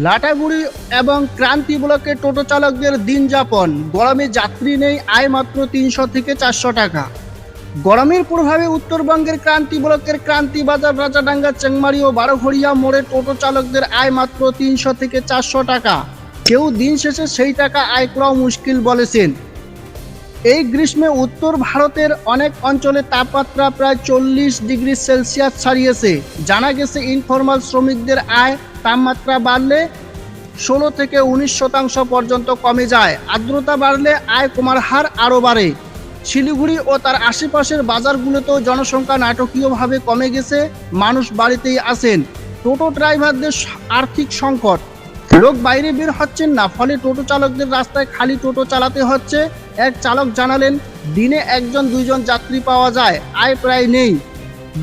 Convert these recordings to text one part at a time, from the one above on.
লাটাগুড়ি এবং ক্রান্তি ব্লকে টোটো চালকদের দিন যাপন। গরমে যাত্রী নেই আয় মাত্র তিনশো থেকে চারশো টাকা। গরমের প্রভাবে উত্তরবঙ্গের ক্রান্তি ব্লকের ক্রান্তি বাজার, রাজাডাঙ্গা, চেংমারি ও বারোঘড়িয়া মোড়ে টোটো চালকদের আয় মাত্র তিনশো থেকে চারশো টাকা। কেউ দিন শেষে সেই টাকা আয় করাও মুশকিল বলেছেন। এই গ্রীষ্মে উত্তর ভারতের অনেক অঞ্চলে তাপমাত্রা প্রায় চল্লিশ ডিগ্রি সেলসিয়াস ছাড়িয়েছে। জানা গেছে ইনফরমাল শ্রমিকদের আয় তাপমাত্রা বাড়লে ষোলো থেকে উনিশ শতাংশ পর্যন্ত কমে যায়। আর্দ্রতা বাড়লে আয় কমার হার আরও বাড়ে। শিলিগুড়ি ও তার আশেপাশের বাজারগুলোতেও জনসংখ্যা নাটকীয়ভাবে কমে গেছে। মানুষ বাড়িতেই আসেন টোটো ড্রাইভারদের আর্থিক সংকট। লোক বাইরে বের হচ্ছেন না, ফলে টোটো চালকদের রাস্তায় খালি টোটো চালাতে হচ্ছে। এক চালক জানালেন, দিনে একজন, দুইজন যাত্রী পাওয়া যায়, আয় প্রায় নেই।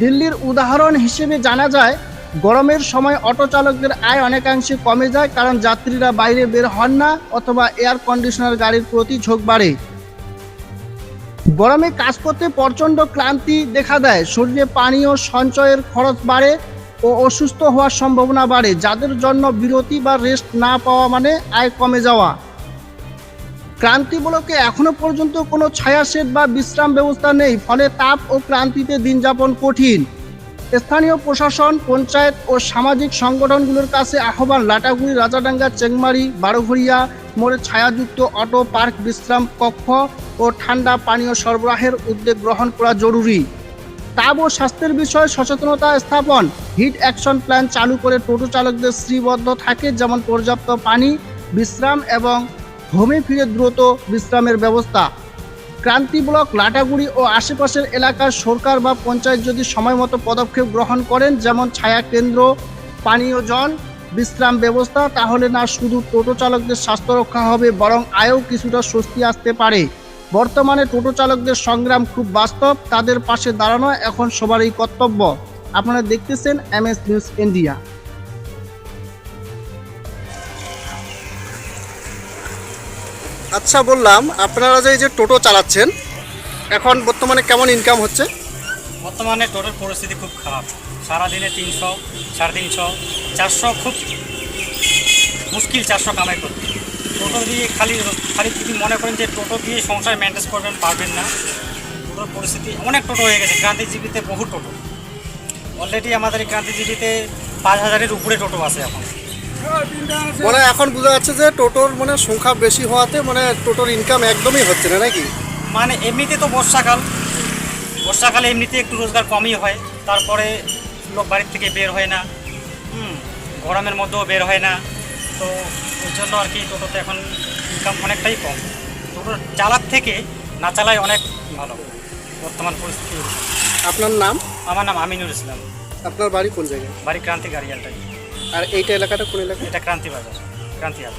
দিল্লির উদাহরণ হিসেবে জানা যায়, গরমের সময় অটো চালকদের আয় অনেকাংশে কমে যায়, কারণ যাত্রীরা বাইরে বের হন না, অথবা এয়ার কন্ডিশনার গাড়ির প্রতি ঝোঁক বাড়ে। গরমে কাজ করতে প্রচণ্ড ক্লান্তি দেখা দেয় শরীরে পানীয় সঞ্চয়ের খরচ বাড়ে ও অসুস্থ হওয়ার সম্ভাবনা বাড়ে, যাদের জন্য বিরতি বা রেস্ট না পাওয়া মানে আয় কমে যাওয়া। ক্রান্তি ব্লকে এখনও পর্যন্ত কোনো ছায়া শেড বা বিশ্রাম ব্যবস্থা নেই, ফলে তাপ ও ক্রান্তিতে দিন যাপন কঠিন। স্থানীয় প্রশাসন, পঞ্চায়েত ও সামাজিক সংগঠনগুলোর কাছে আহ্বান, লাটাগুড়ি, রাজাডাঙ্গা, চেংমারি, বারোঘড়িয়া, মোড়ে ছায়াযুক্ত অটো, পার্ক, বিশ্রাম কক্ষ ও ঠান্ডা পানীয় সরবরাহের উদ্যোগ গ্রহণ করা জরুরি। তাপ ও স্বাস্থ্যের বিষয়ে সচেতনতা স্থাপন। হিট অ্যাকশন প্ল্যান চালু করে টোটো চালকদের শ্রীবদ্ধ থাকে, যেমন পর্যাপ্ত পানি, বিশ্রাম এবং হোমে ফিরে দ্রুত বিশ্রামের ব্যবস্থা। ক্রান্তি ব্লক, লাটাগুড়ি ও আশেপাশের এলাকার সরকার বা পঞ্চায়েত যদি সময় মতো পদক্ষেপ গ্রহণ করেন, যেমন ছায়া কেন্দ্র, পানীয় জল, বিশ্রাম ব্যবস্থা, তাহলে না শুধু টোটো চালকদের স্বাস্থ্য রক্ষা হবে, বরং আয়ও কিছুটা স্বস্তি আসতে পারে। বর্তমানে টোটো চালকদের সংগ্রাম খুব বাস্তব তাদের পাশে দাঁড়ানো এখন সবারই কর্তব্য। আপনারা দেখতেছেন এম এস নিউজ ইন্ডিয়া। আচ্ছা বললাম আপনারা যে এই যে টোটো চালাচ্ছেন এখন বর্তমানে কেমন ইনকাম হচ্ছে? বর্তমানে টোটোর পরিস্থিতি খুব খারাপ। সারাদিনে তিনশো সাড়ে তিনশো চারশো খুব মুশকিল চারশো কামাই করতে। টোটো দিয়ে খালি খালি যদি মনে করেন যে টোটো দিয়ে সংসার মেনটেন করবেন পারবেন না। টোটোর পরিস্থিতি অনেক টোটো হয়ে গেছে। ক্রান্তিজীবীতে বহু টোটো। অলরেডি আমাদের এই ক্রান্তিজীবীতে পাঁচ হাজারের উপরে টোটো আছে এখন। মানে এখন বোঝা যাচ্ছে যে টোটোর মানে সংখ্যা বেশি হওয়াতে মানে টোটোর ইনকাম একদমই হচ্ছে না নাকি? মানে এমনিতে তো বর্ষাকাল। বর্ষাকালে এমনিতে একটু রোজগার কমই হয়। তারপরে লোক বাড়ির থেকে বের হয় না। হুম গরমের মধ্যেও বের হয় না। তো ওই জন্য আর কি টোটোতে এখন ইনকাম অনেকটাই কম। টোটো চালার থেকে না চালাই অনেক ভালো বর্তমান পরিস্থিতি আপনার নাম? আমার নাম আমিনুর ইসলাম। আপনার বাড়ি কোন জায়গায়? বাড়ি ক্রান্তি গাড়িয়ালটাই। আর এইটা এলাকাটা কোন এলাকা এটা ক্রান্তি বাজার ক্রান্তি হাট।